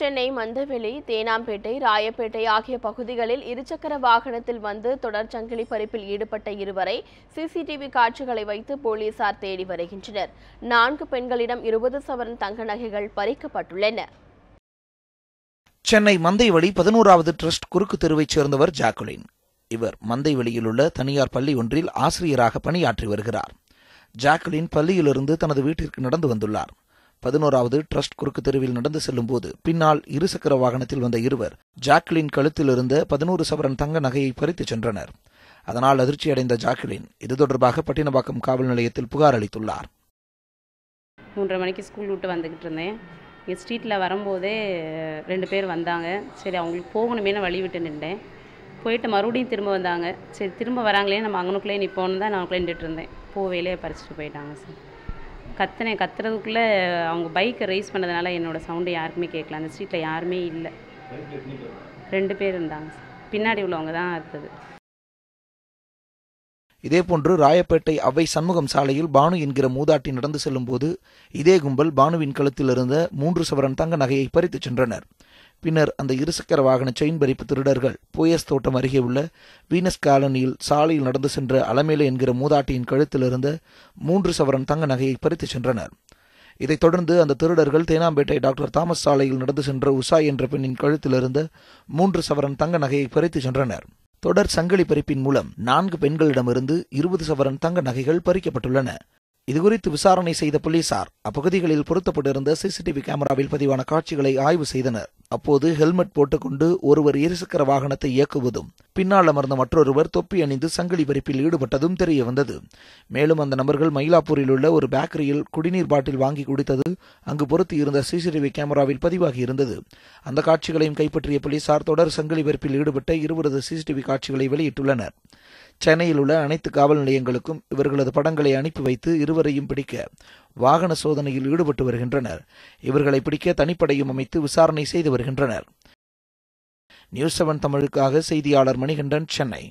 சென்னை மந்தவெளி தேனாம்பேட்டை ராயப்பேட்டை ஆகிய பகுதிகளில் இருசக்கர வாகனத்தில் வந்து தொடர் சங்கிலி பறிப்பில் ஈடுபட்ட இருவரை சிசிடிவி காட்சிகளை வைத்து போலீசார் தேடி வருகின்றனர். நான்கு பெண்களிடம் இருபது சவரன் தங்க நகைகள் பறிக்கப்பட்டுள்ளன. சென்னை மந்தைவெளி பதினோராவது ட்ரஸ்ட் குறுக்கு தெருவைச் சேர்ந்தவர் ஜாக்குலின். இவர் மந்தைவெளியில் உள்ள தனியார் பள்ளி ஒன்றில் ஆசிரியராக பணியாற்றி வருகிறார். ஜாக்குலின் பள்ளியிலிருந்து தனது வீட்டிற்கு நடந்து வந்துள்ளார். பதினோராவது ட்ரஸ்ட் குறுக்கு தெருவில் நடந்து செல்லும்போது பின்னால் இருசக்கர வாகனத்தில் வந்த இருவர் ஜாக்லின் கழுத்தில் இருந்த பதினோரு சவரன் தங்க நகையை பறித்துச் சென்றனர். அதனால் அதிர்ச்சியடைந்த ஜாக்லின் இது தொடர்பாக பட்டினப்பாக்கம் காவல் நிலையத்தில் புகார் அளித்துள்ளார். மூன்றரை மணிக்கு ஸ்கூல் விட்டு வந்துக்கிட்டு இருந்தேன். இங்கே ஸ்ட்ரீட்டில் வரும்போதே ரெண்டு பேர் வந்தாங்க. சரி அவங்களுக்கு போகணுமேனு வழி விட்டு நின்றேன். போயிட்டு மறுபடியும் திரும்ப வந்தாங்க. சரி திரும்ப வராங்களே நம்ம அங்கனுக்குள்ளே நிற்போன்னு தான் நான் நின்றுட்டு இருந்தேன். போவேலே பறிச்சுட்டு போயிட்டாங்க சார். கத்துனேன். கத்துறதுக்குள்ளே அவங்க பைக்கை ரைஸ் பண்ணதுனால என்னோடய சவுண்டு யாருக்குமே கேட்கல அந்த ஸ்ட்ரீட்டில் யாருமே இல்லை. ரெண்டு பேர் இருந்தாங்க. பின்னாடி உள்ளவங்க தான் இருந்தது இதேபோன்று ராயப்பேட்டை அவ்வை சண்முகம் சாலையில் பானு என்கிற மூதாட்டி நடந்து செல்லும்போது இதே கும்பல் பானுவின் கழுத்தில் இருந்த மூன்று சவரன் தங்க நகையை பறித்துச் சென்றனர். பின்னர் அந்த இருசக்கர வாகன செயின் பறிப்பு திருடர்கள் போயஸ் தோட்டம் அருகே உள்ள வீனஸ் காலனியில் சாலையில் நடந்து சென்ற அலமேலு என்கிற மூதாட்டியின் கழுத்தில் இருந்த மூன்று சவரன் தங்க நகையை பறித்துச் சென்றனர். இதைத் தொடர்ந்து அந்த திருடர்கள் தேனாம்பேட்டை டாக்டர் தாமஸ் சாலையில் நடந்து சென்ற உஷா என்ற பெண்ணின் கழுத்தில் இருந்த மூன்று சவரன் தங்க நகையை பறித்துச் சென்றனர். தொடர் சங்கிலி பறிப்பின் மூலம் நான்கு பெண்களிடமிருந்து இருபது சவரன் தங்க நகைகள் பறிக்கப்பட்டுள்ளன. இதுகுறித்து விசாரணை செய்த போலீசார் அப்பகுதிகளில் பொருத்தப்பட்டிருந்த சிசிடிவி கேமராவில் பதிவான காட்சிகளை ஆய்வு செய்தனர். அப்போது ஹெல்மெட் போட்டுக்கொண்டு ஒருவர் இருசக்கர வாகனத்தை இயக்குவதும் பின்னால் அமர்ந்த மற்றொருவர் தொப்பி அணிந்து சங்கிலி பறிப்பில் ஈடுபட்டதும் தெரிய வந்தது. மேலும் அந்த நபர்கள் மயிலாப்பூரில் உள்ள ஒரு பேக்கரியில் குடிநீர் பாட்டில் வாங்கி குடித்தது அங்கு பொருத்தி இருந்த சிசிடிவி கேமராவில் பதிவாகி இருந்தது. அந்த காட்சிகளையும் கைப்பற்றிய போலீசார் தொடர் சங்கிலி பறிப்பில் ஈடுபட்ட இருவரது சிசிடிவி காட்சிகளை வெளியிட்டுள்ளனர். சென்னையில் உள்ள அனைத்து காவல் நிலையங்களுக்கும் இவர்களது படங்களை அனுப்பி வைத்து இருவரையும் பிடிக்க வாகன சோதனையில் ஈடுபட்டு வருகின்றனர். இவர்களை பிடிக்க தனிப்படையும் அமைத்து விசாரணை செய்து வருகின்றனர். நியூஸ் செவன் தமிழுக்காக செய்தியாளர் மணிகண்டன் சென்னை.